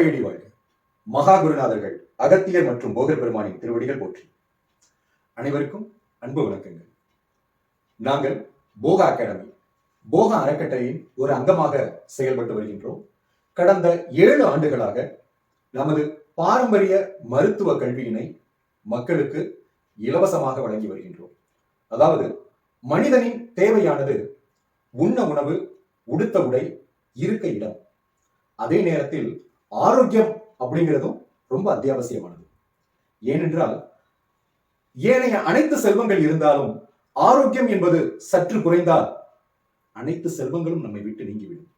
வாழையடி வாழ்க. மகா குருநாதர்கள் அகத்தியர் மற்றும் போகர் பெருமானின் திருவடிகள் போற்றி. அனைவருக்கும் அன்பு வணக்கங்கள். நாங்கள் போகா அகாடமி போகா அறக்கட்டளையின் ஒரு அங்கமாக செயல்பட்டு வருகின்றோம். கடந்த ஏழு ஆண்டுகளாக நமது பாரம்பரிய மருத்துவ கல்வியினை மக்களுக்கு இலவசமாக வழங்கி வருகின்றோம். அதாவது மனிதனின் தேவையானது உண்ண உணவு உடுத்த உடை இருக்க இடம். அதே நேரத்தில் ஆரோக்கியம் அப்படிங்கிறதும் ரொம்ப அத்தியாவசியமானது. ஏனென்றால் ஏனைய அனைத்து செல்வங்கள் இருந்தாலும் ஆரோக்கியம் என்பது சற்று குறைந்தால் அனைத்து செல்வங்களும் நம்மை விட்டு நீங்கிவிடும்.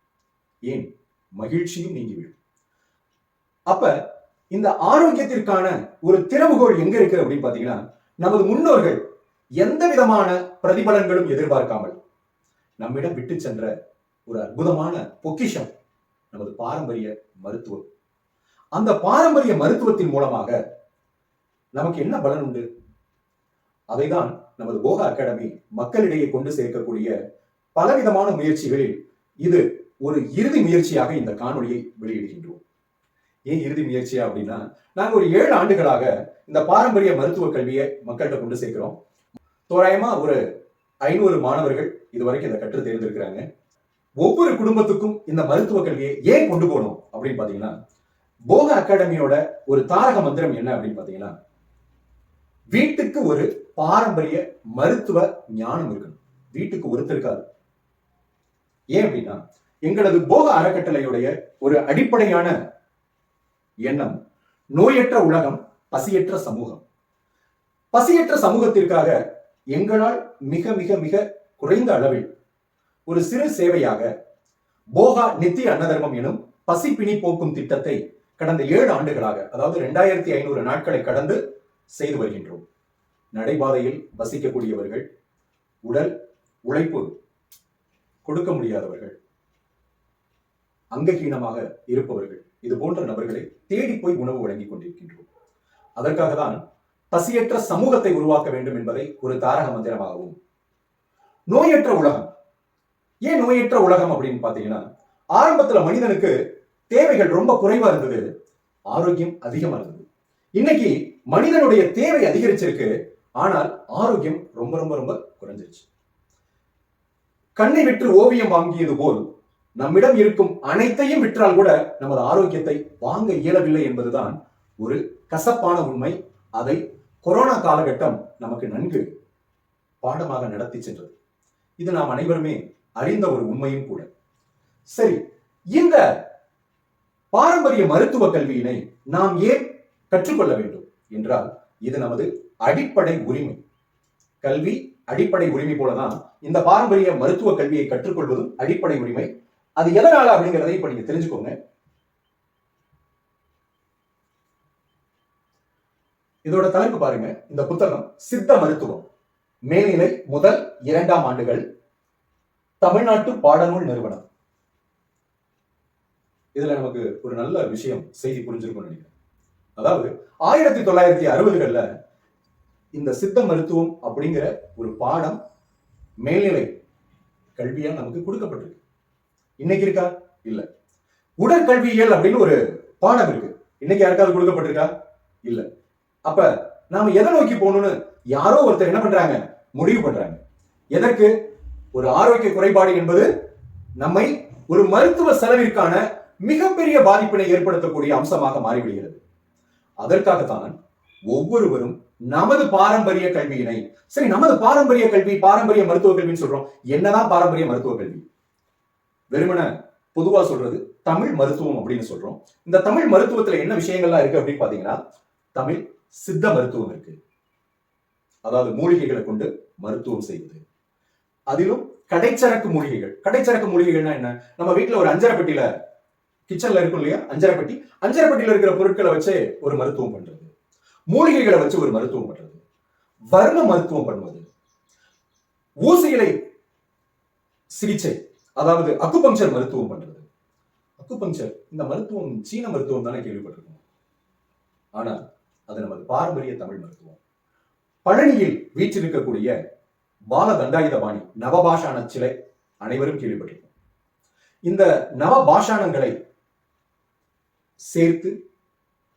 ஏன்? மகிழ்ச்சியும் நீங்கிவிடும். அப்ப இந்த ஆரோக்கியத்திற்கான ஒரு திறவுகோள் எங்க இருக்கு அப்படின்னு பாத்தீங்கன்னா நமது முன்னோர்கள் எந்த விதமான பிரதிபலன்களும் எதிர்பார்க்காமல் நம்மிடம் விட்டு சென்ற ஒரு அற்புதமான பொக்கிஷம். நமது பாரம்பரிய மருத்துவம். அந்த பாரம்பரிய மருத்துவத்தின் மூலமாக நமக்கு என்ன பலன் உண்டு? அதைதான் நமது போகா அகாடமி மக்களிடையே கொண்டு சேர்க்கக்கூடிய பலவிதமான முயற்சிகளில் இது ஒரு இறுதி முயற்சியாக இந்த காணொலியை வெளியிடுகின்றோம். ஏன் இறுதி முயற்சியா அப்படின்னா நாங்க ஒரு ஏழு ஆண்டுகளாக இந்த பாரம்பரிய மருத்துவ கல்வியை மக்கள்கிட்ட கொண்டு சேர்க்கிறோம். தோராயமா ஒரு ஐநூறு மாணவர்கள் இதுவரைக்கும் இதை கற்று தேர்ந்தெடுக்கிறாங்க. ஒவ்வொரு குடும்பத்துக்கும் இந்த மருத்துவ கல்வியை ஏன் கொண்டு போகணும் அப்படின்னு பாத்தீங்கன்னா போக அகாடமியோட ஒரு தாரக மந்திரம் என்ன அப்படின்னு பாத்தீங்கன்னா வீட்டுக்கு ஒரு பாரம்பரிய மருத்துவ ஞானம் இருக்கணும். வீட்டுக்கு ஒருத்தர் இருக்காது ஏன் அப்படின்னா எங்களது போக அறக்கட்டளையுடைய ஒரு அடிப்படையான எண்ணம் நோயற்ற உலகம் பசியற்ற சமூகம். பசியற்ற சமூகத்திற்காக எங்களால் மிக மிக மிக குறைந்த அளவில் ஒரு சிறு சேவையாக போகா நித்திய அன்னதர்மம் எனும் பசிப்பிணி போக்கும் திட்டத்தை கடந்த ஏழு ஆண்டுகளாக அதாவது ரெண்டாயிரத்தி ஐநூறு நாட்களை கடந்து செய்து வருகின்றோம். நடைபாதையில் வசிக்கக்கூடியவர்கள் உடல் உழைப்பு கொடுக்க முடியாதவர்கள் அங்கஹீனமாக இருப்பவர்கள் இது போன்ற நபர்களை தேடி போய் உணவு வழங்கிக் கொண்டிருக்கின்றோம். அதற்காக தான் பசியற்ற சமூகத்தை உருவாக்க வேண்டும் என்பதை ஒரு தாரக மந்திரமாகவும் நோயற்ற உலகம் ஏன் நோயற்ற உலகம் அப்படின்னு பார்த்தீங்கன்னா ஆரம்பத்துல மனிதனுக்கு தேவைகள் ரொம்ப குறைவா இருந்தது. ஆரோக்கியம் அதிகமா இருந்தது. இன்னைக்கு மனிதனுடைய தேவை அதிகரிச்சிருக்கு. ஆனால் ஆரோக்கியம் ரொம்ப ரொம்ப ரொம்ப குறைஞ்சிருச்சு. கண்ணை விற்று ஓவியம் வாங்கியது போல் நம்மிடம் இருக்கும் அனைத்தையும் விற்றால் கூட நமது ஆரோக்கியத்தை வாங்க இயலவில்லை என்பதுதான் ஒரு கசப்பான உண்மை. அதை கொரோனா காலகட்டம் நமக்கு நன்கு பாடமாக நடத்தி சென்றது. இது நாம் அனைவருமே அறிந்த ஒரு உண்மையும் கூட. சரி இந்த பாரம்பரிய மருத்துவ கல்வியினை நாம் ஏன் கற்றுக்கொள்ள வேண்டும் என்றால் இது நமது அடிப்படை உரிமை. கல்வி அடிப்படை உரிமை போலதான் இந்த பாரம்பரிய மருத்துவ கல்வியை கற்றுக்கொள்வதும் அடிப்படை உரிமை. அது எதனால அப்படிங்கிறதை இப்ப நீங்க தெரிஞ்சுக்கோங்க. இதோட தலைப்பு பாருங்க. இந்த புத்தகம் சித்த மருத்துவம். மேல்நிலை முதல் இரண்டாம் ஆண்டுகள் தமிழ்நாட்டு பாடநூல் நிறுவனம். இதுல நமக்கு ஒரு நல்ல விஷயம் செய்தி புரிஞ்சிருக்கும் நினைக்கிறேன். அதாவது ஆயிரத்தி தொள்ளாயிரத்தி அறுபதுகள்ல இந்த சித்த மருத்துவம் அப்படிங்கிற ஒரு பாடம் மேல்நிலை கல்வியா நமக்கு கொடுக்கப்பட்டிருக்கு. இன்னைக்கு இருக்கா? இல்ல. உடற்கல்வியியல் அப்படின்னு ஒரு பாடம் இருக்கு. இன்னைக்கு யாருக்காவது கொடுக்கப்பட்டிருக்கா? இல்ல. அப்ப நாம எதை நோக்கி போகணும்னு யாரோ ஒருத்தர் என்ன பண்றாங்க? முடிவு பண்றாங்க. எதற்கு? ஒரு ஆரோக்கிய குறைபாடு என்பது நம்மை ஒரு மருத்துவ செலவிற்கான மிகப்பெரிய பாதிப்பினை ஏற்படுத்தக்கூடிய அம்சமாக மாறிவிடுகிறது. அதற்காகத்தான் ஒவ்வொருவரும் நமது பாரம்பரிய கல்வியினை சரி நமது பாரம்பரிய கல்வி பாரம்பரிய மருத்துவ கல்வின்னு சொல்றோம். என்னதான் பாரம்பரிய மருத்துவ கல்வி? வெறுமன பொதுவா சொல்றது தமிழ் மருத்துவம் அப்படின்னு சொல்றோம். இந்த தமிழ் மருத்துவத்துல என்ன விஷயங்கள்லாம் இருக்கு அப்படின்னு பாத்தீங்கன்னா தமிழ் சித்த மருத்துவம் இருக்கு. அதாவது மூலிகைகளை கொண்டு மருத்துவம் செய்வது. அதிலும் கடைச்சரக்கு மூலிகைகள். கடைச்சரக்கு மூலிகைகள்னா என்ன? நம்ம வீட்டுல ஒரு அஞ்சரை பெட்டியில கிச்சன்ல இருக்கும் இல்லையா? அஞ்சரை பெட்டி அஞ்சரை பெட்டியில இருக்கிற பொருட்களை வச்சு ஒரு மருத்துவம் பண்றது. மூலிகைகளை வச்சு ஒரு மருத்துவம் பண்றது. வர்ம மருத்துவம் பண்ணுவது. ஊசிகளை சிகிச்சை அதாவது அக்குபங்சர் மருத்துவம் பண்றது. அக்குபங்சர் இந்த மருத்துவம் சீன மருத்துவம் தானே கேள்விப்பட்டிருக்கோம். ஆனா அது நமது பாரம்பரிய தமிழ் மருத்துவம். பழனியில் வீற்றிருக்கக்கூடிய பால தண்டாயுதபாணி நவபாஷான சிலை அனைவரும் கேள்விப்பட்டிருக்கோம் இந்த நவபாஷாணங்களை சேர்த்து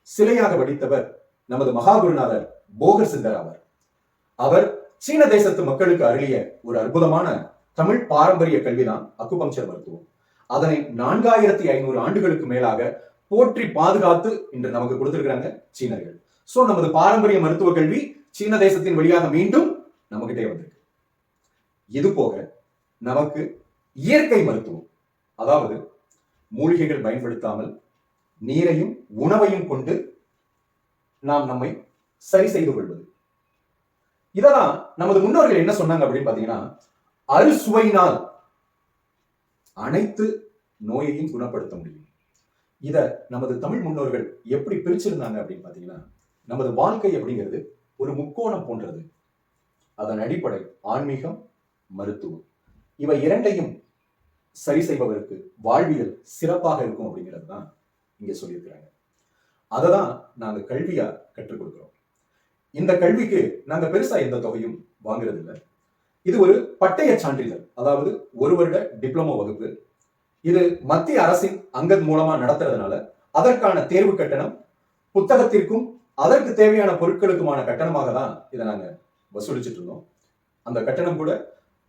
சிலையாக வடித்தவர் நமது மகாகுருநாதர் போகர் சிந்தர் அவர் அவர் சீன தேசத்து மக்களுக்கு அருளிய ஒரு அற்புதமான தமிழ் பாரம்பரிய கல்விதான் அக்குபங்சர் மருத்துவம். அதனை நான்காயிரத்தி ஐநூறு ஆண்டுகளுக்கு மேலாக போற்றி பாதுகாத்து இன்று நமக்கு கொடுத்திருக்கிறாங்க சீனர்கள். சோ நமது பாரம்பரிய மருத்துவ கல்வி சீன தேசத்தின் வழியாக மீண்டும் நமக்கிட்டே வந்திருக்கு. இது போக நமக்கு இயற்கை மருத்துவம் அதாவது மூலிகைகள் பயன்படுத்தாமல் நீரையும் உணவையும் கொண்டு நாம் நம்மை சரி செய்து கொள்வது. இதெல்லாம் நமது முன்னோர்கள் என்ன சொன்னாங்க அப்படின்னு பாத்தீங்கன்னா அறுசுவையினால் அனைத்து நோயையும் குணப்படுத்த முடியும். இத நமது தமிழ் முன்னோர்கள் எப்படி பிரிச்சிருந்தாங்க அப்படின்னு பாத்தீங்கன்னா நமது வாழ்க்கை அப்படிங்கிறது ஒரு முக்கோணம் போன்றது. அதன் அடிப்படை ஆன்மீகம் மருத்துவம். இவை இரண்டையும் சரி செய்பவருக்கு வாழ்வியல் சிறப்பாக இருக்கும் அப்படிங்கிறது தான் இங்க சொல்லியிருக்கிறாங்க. அதை தான் நாங்க கல்வியா கற்றுக் கொடுக்கிறோம். இந்த கல்விக்கு நாங்க பெருசா எந்த தொகையும் வாங்குறது இல்லை. இது ஒரு பட்டய சான்றிதழ் அதாவது ஒரு வருட டிப்ளமோ வகுப்பு. இது மத்திய அரசின் அங்கத் மூலமா நடத்துறதுனால அதற்கான தேர்வு கட்டணம் புத்தகத்திற்கும் அதற்கு தேவையான பொருட்களுக்குமான கட்டணமாக தான் இதை நாங்க வசூலிச்சுட்டு இருந்தோம். அந்த கட்டணம் கூட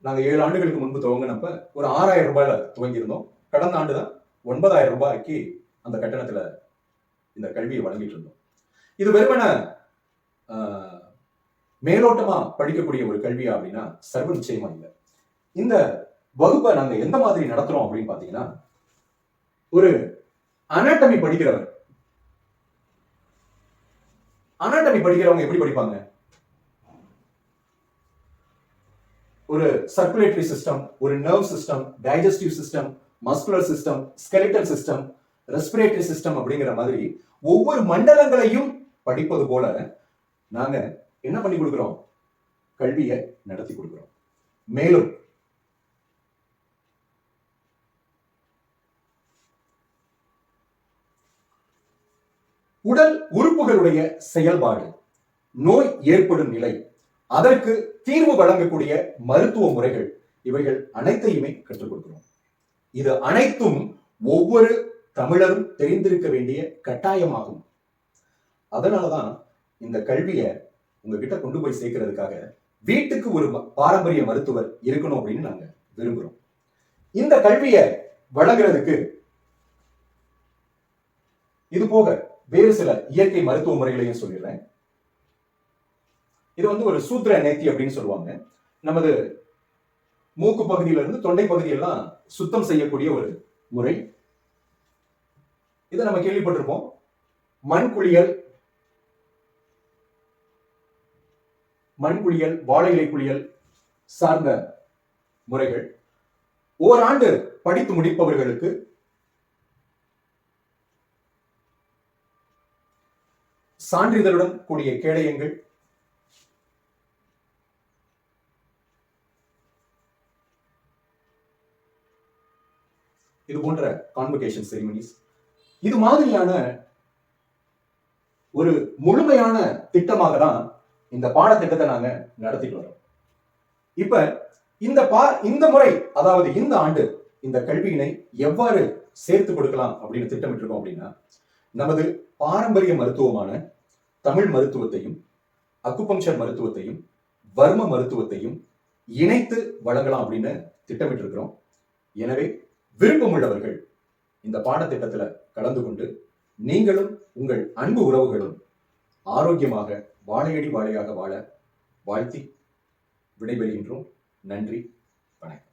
நாங்க ஏழு ஆண்டுகளுக்கு முன்பு துவங்கினப்ப ஒரு ஆறாயிரம் ரூபாயில துவங்கியிருந்தோம். கடந்த ஆண்டு தான் ஒன்பதாயிரம் ரூபாய்க்கு அந்த கட்டணத்துல இந்த கல்வியை வழங்கிட்டு இருந்தோம். இது வெறுமன ஆஹ், மேலோட்டமா படிக்கக்கூடிய ஒரு கல்வியா அப்படின்னா சர்வ நிச்சயமா இல்லை. இந்த வகுப்பை நாங்க எந்த மாதிரி நடத்துறோம் அப்படின்னு பாத்தீங்கன்னா ஒரு அனாட்டமி படிக்கிறவர். அனாட்டமி படிக்கிறவங்க எப்படி படிப்பாங்க? ஒரு சர்க்குலேட்டரி சிஸ்டம் ஒரு nerve system digestive system muscular system skeletal system respiratory system அப்படிங்கிற மாதிரி ஒவ்வொரு மண்டலங்களையும் படிப்பது போல நாங்க என்ன பண்ணி கொடுக்குறோம்? கல்வியை நடத்தி கொடுக்கிறோம். மேலும் உடல் உறுப்புகளுடைய செயல்பாடு நோய் ஏற்படும் நிலை அதற்கு தீர்வு வழங்கக்கூடிய மருத்துவ முறைகள் இவைகள் அனைத்தையுமே கற்றுக் கொடுக்கிறோம். இது அனைத்தும் ஒவ்வொரு தமிழரும் தெரிந்திருக்க வேண்டிய கட்டாயமாகும். அதனாலதான் இந்த கல்வியை உங்ககிட்ட கொண்டு போய் சேர்க்கறதுக்காக வீட்டுக்கு ஒரு பாரம்பரிய மருத்துவர் இருக்கணும் அப்படின்னு நாங்க விரும்புறோம். இந்த கல்வியை வழங்குறதுக்கு இது போக வேறு சில இயற்கை மருத்துவ முறைகளையும் சொல்லிடுறேன். இது வந்து ஒரு சூத்திர நேத்தி அப்படின்னு சொல்லுவாங்க. நமது மூக்கு பகுதியில இருந்து தொண்டை பகுதியெல்லாம் சுத்தம் செய்யக்கூடிய ஒரு முறை. இதை நம்ம கேள்விப்பட்டிருப்போம். மண் குளியல் மண் குளியல் வாழை இலை குளியல் சார்ந்த முறைகள். ஓராண்டு படித்து முடிப்பவர்களுக்கு சான்றிதழுடன் கூடிய கேடயங்கள் இது போன்ற கான்வகேஷன் செரிமனிஸ் இது மாதிரியான ஒரு முழுமையான திட்டமாக தான் இந்த பாடத்திட்டத்தை நாங்க நடத்திட்டு வரோம். இப்ப இந்த பா இந்த முறை அதாவது இந்த ஆண்டு இந்த கல்வியினை எவ்வாறு சேர்த்து கொடுக்கலாம் அப்படின்னு திட்டமிட்டிருக்கோம் அப்படின்னா நமது பாரம்பரிய மருத்துவமான தமிழ் மருத்துவத்தையும் அக்குபங்சர் மருத்துவத்தையும் வர்ம மருத்துவத்தையும் இணைத்து வழங்கலாம் அப்படின்னு திட்டமிட்டிருக்கிறோம். எனவே விருப்பமுள்ளவர்கள் இந்த பாடத்திட்டத்தில் கலந்து கொண்டு நீங்களும் உங்கள் அன்பு உறவுகளும் ஆரோக்கியமாக வாழையடி வாழையாக வாழ வாழ்த்தி விடைபெறுகின்றோம். நன்றி வணக்கம்.